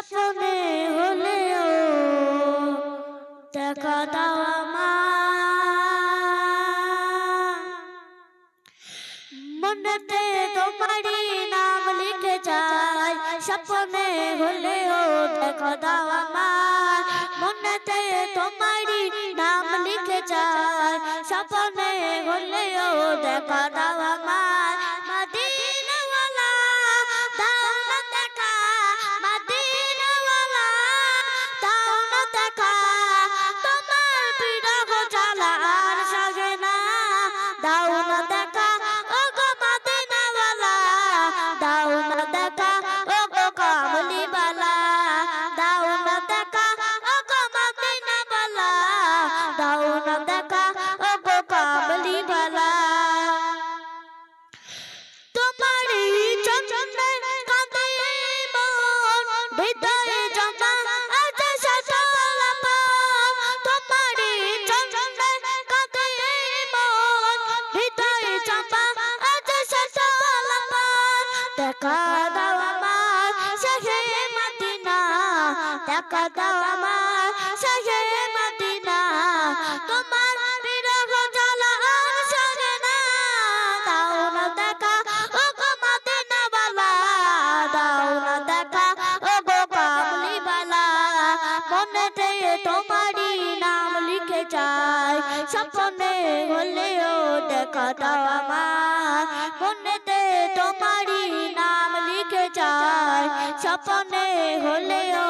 স্বপ্নে হলেও দেখা দাও মনেতে তোমারই নাম লিখে যায় স্বপ্নে হলেও দেখা দাও আমার। দেখা দাও আমার শাহে মদিনা। তোমার বিরহ জ্বালা আর না। দাও না দেখা, ও গো মদিনা বালা। দাও না দেখা, ও গো কামলি বালা। মনেতে তোমারই নাম লিখে যায়। স্বপ্নে হলেও দেখা দাও আমার মনেতে তোমারই নাম লিখে যায়। স্বপ্নে হলেও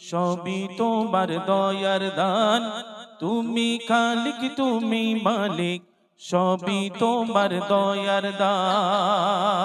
সবই তোমার দয়ার দান। তুমি খালিক, তুমি মালিক, সবই তোমার দয়ার দান।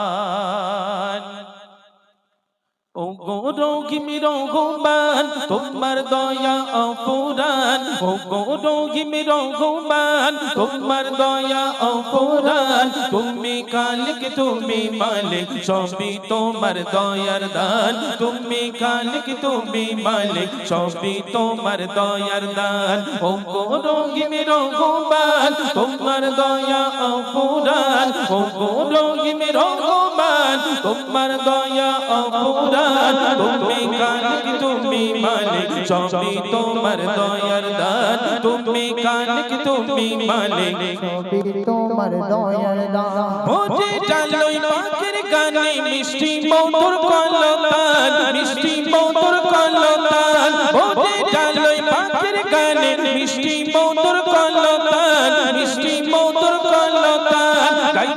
ও গো রোগিমি রঘুমান তোমার দয়া অপুরান ও গো রোগিমি রঘুমান তোমার দয়া অপুরান তুমি কালিক তুমি মালিক সবই তোমার দয়ার দান। তুমি কালিক তুমি মালিক সবই তোমার দয়ার দান ও গো রোগিমি রঘুমান তোমার দয়া অপুরান ও গো রোগিমি রঘুমান তোমার দয়া অপুরান তুমি কালিক তুমি মালিক। সবই তোমার দয়ার দান তুমি কালিক তুমি মালিক। সবই তোমার দয়ার দান। ওঠে চালই পাখির গানে মিষ্টি মধুর কলতান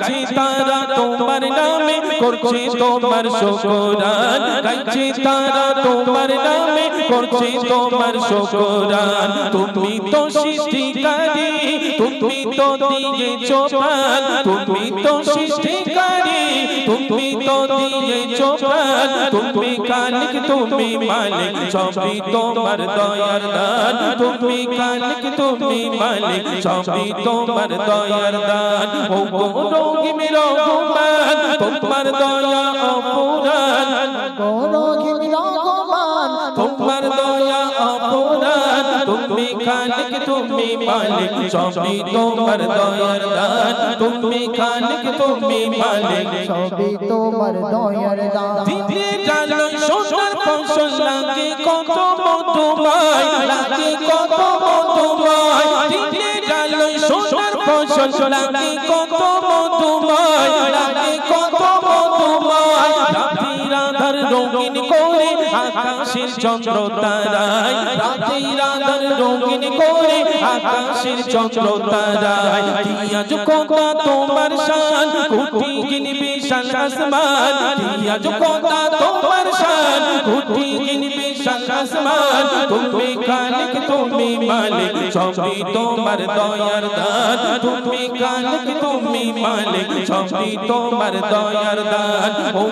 গাইছে তারা তোমার নামে করছে তোমার শুকরান। গাইছে তারা তোমার নামে করছে তোমার শুকরান। তুমি তো সৃষ্টিকারী তুমি তো দিয়েছ প্রাণ তুমি তো সৃষ্টিকারী তুমি তুমি কালিক তুমি মালিক সবই তোমার দয়ার দান। তুমি কালিক তুমি মালিক সবই তোমার দয়ার দান। ও রোগী, মেরো তোমার দয়া অপুরান গৌরী তুমি খালিক তুমি মালিক সবই তোমার দয়ার দান তুমি খালিক তুমি মালিক সবই তোমার দয়ার দান দিনে জানো সোনার ফসল লাগে কত মধুময় লাগে কত মধুময় দিনে জানো সোনার ফসল লাগে কত মধুময় আকাশের চন্দ্র তারায় রাধি রাধার রঙিন করে আকাশের চন্দ্র তারায়। দিয়াজ কোকা তোমার শান? কোটি গিনবি শান আসমান। দিয়াজ কোকা তোমার শান? কোটি আসমান তুমি খালিক, তুমি মালিক, সবই তোমার দয়ার দান। তুমি খালিক, তুমি মালিক, সবই তোমার দয়ার দান। ও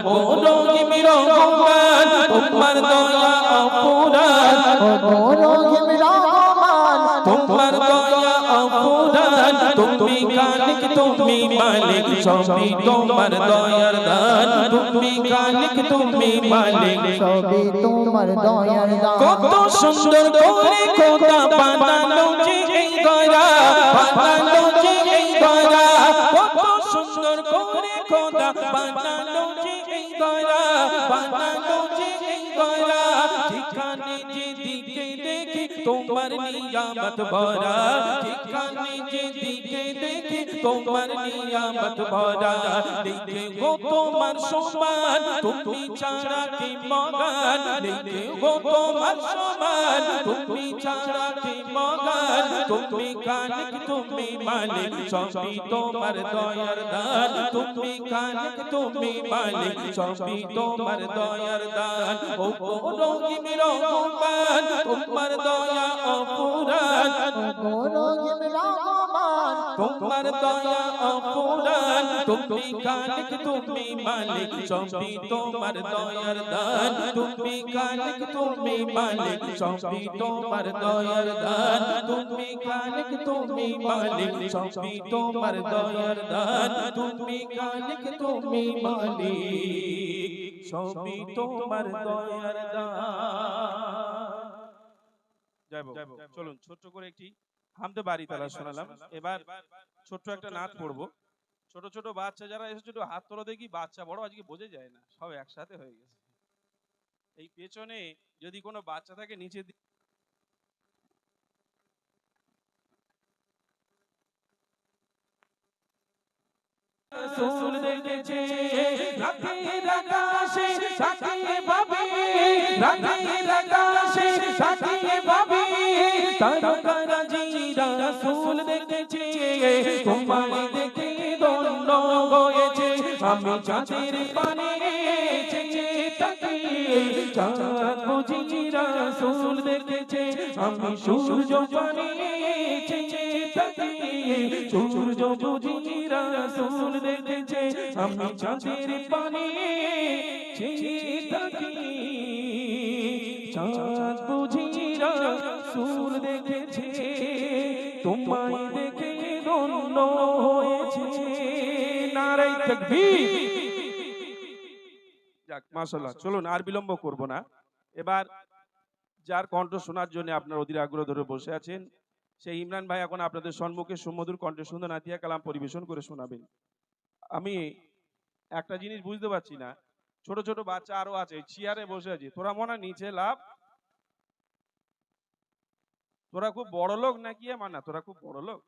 মিরো ভগবান তোমার দয়া অপুরা ও রহিম তুমি খালিক তুমি মালিক, সবই তোমার দয়ার দান। তুমি খালিক তুমি মালিক, সবই তোমার দয়ার দান। কত সুন্দর করে খোদা বানালো যে এই গড়া বানালো যে এই গড়া কত সুন্দর করে খোদা বানালো যে এই গড়া বানালো যে এই গড়া যেখানে যে দিকে দেখি তোমার নিয়ামত ভরা দেখি তোমার নিয়ামত ভরা। দেখে গো তোমার সমান, তুমি ছাড়া কি মগান দেখে গো তোমার সমান, তুমি ছাড়া কি মগান তুমি খালিক তুমি মালিক, সবই তোমার দয়ার দান। তুমি খালিক তুমি মালিক, সবই তোমার দয়ার দান। ও রহিম রহমান তোমার দয়া অপুরান ও গো রহিম রহমান তোমার দয়া অপুরান তুমি খালিক তুমি মালিক, সবই তোমার দয়ার দান। তুমি খালিক তুমি মালিক, সবই তোমার দয়ার দান। তুমি খালিক তুমি মালিক, সবই তোমার দয়ার দান। তুমি খালিক তুমি মালিক, সবই তোমার দয়ার দান। যাইব চলুন, ছোট্ট করে একটি হামদে বাড়ি তালা শোনালাম। এবার ছোট্ট একটা নাচ পড়ব। ছোট ছোট বাচ্চা যারা এসেছে একটু হাত তোলো দেখি বাচ্চা বড় আজকে বোঝে যায় না সব একসাথে হয়ে গেছে। এই পেছনে যদি কোনো বাচ্চা থাকে নিচে রসূল দেখেছে সাকিয়ে সাকিয়ে পাবে তারকারা জিরা রসূল দেখেছে তোমায় দেখে দণ্ড হয়েছে আমি চাঁদের পানে চাঁদ বুঝিরা রসূল দেখেছে। আমি সূর্য পানে সূর্য বুঝিরা রসূল দেখেছে। আমি চাঁদের পানে চাঁদ বুঝিরা রসূল দেখেছে, তোমায় দেখে হয়েছে। নারাই চলুন আর বিলম্ব করব না। এবার যার কণ্ঠ শোনার জন্য আপনার অধীর আগ্রহ ধরে বসে আছেন, সেই ইমরান ভাই এখন আপনাদের সম্মুখে সুমধুর কণ্ঠে সুন্দর নাতিয়া কালাম পরিবেশন করে শোনাবেন। আমি একটা জিনিস বুঝতে পারছি না, ছোট ছোট বাচ্চা আরও আছে চেয়ারে বসে আছে, তোরা মনে নিচে লাভ তোরা খুব বড় লোক নাকি মানা তোরা খুব বড় লোক।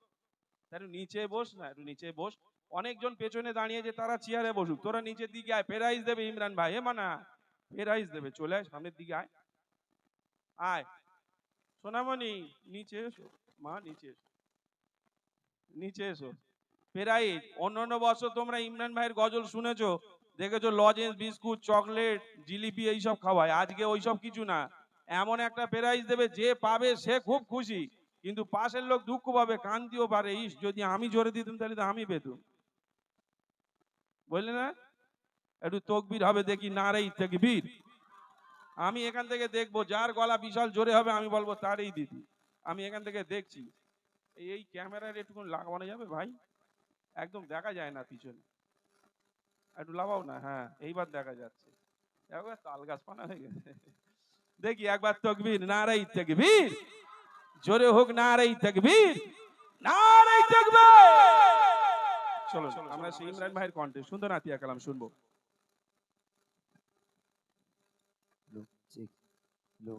একটু নিচে বস না, একটু নিচে বস। অনেকজন পেছনে দাঁড়িয়ে যে তারা চেয়ারে বসুক, তোরা নিচের দিকে আয়। প্রাইজ দেবে ইমরান ভাই, এ মানা প্রাইজ দেবে, চলে আয় সামনের দিকে আয়। আয়। সোনামণি, নিচে এসো। মা, নিচে এসো। নিচে এসো। প্রাইজ অন্য অন্য বছর তোমরা ইমরান ভাইয়ের গজল শুনেছো? দেখেছ লজেন্স, বিস্কুট, চকলেট, জিলিপি, এইসব খাওয়ায়। আজকে ওইসব কিছু না। এমন একটা প্রাইজ দেবে, যে পাবে সে খুব খুশি। কিন্তু পাশের লোক দুঃখ পাবে কান্দিও পারে, ইস, যদি আমি জোরে দিতাম তাহলে তো আমি পেতুম। বুঝলে না? একটু তকবির হবে, দেখি না নারেই তকবীর। আমি এখান থেকে দেখব, যার গলা বিশাল জোরে হবে, আমি বলব তারই দিদি। আমি এখান থেকে দেখছি। এই- ক্যামেরার একটু লাগানো যাবে ভাই? একদম দেখা যায় না পিছনে। একটু লাগাও না হ্যাঁ এইবার দেখা যাচ্ছে। তাল গাছ পানা হয়ে গেছে। দেখি একবার তকবীর নারাই তকবীর। জোরে হোক নারাই তকবীর। নারাই তকবীর। চলো আমরা সেই ইমরান ভাইয়ের কণ্ঠে সুন্দর আতিয়া কালাম শুনব। লোক চেক লো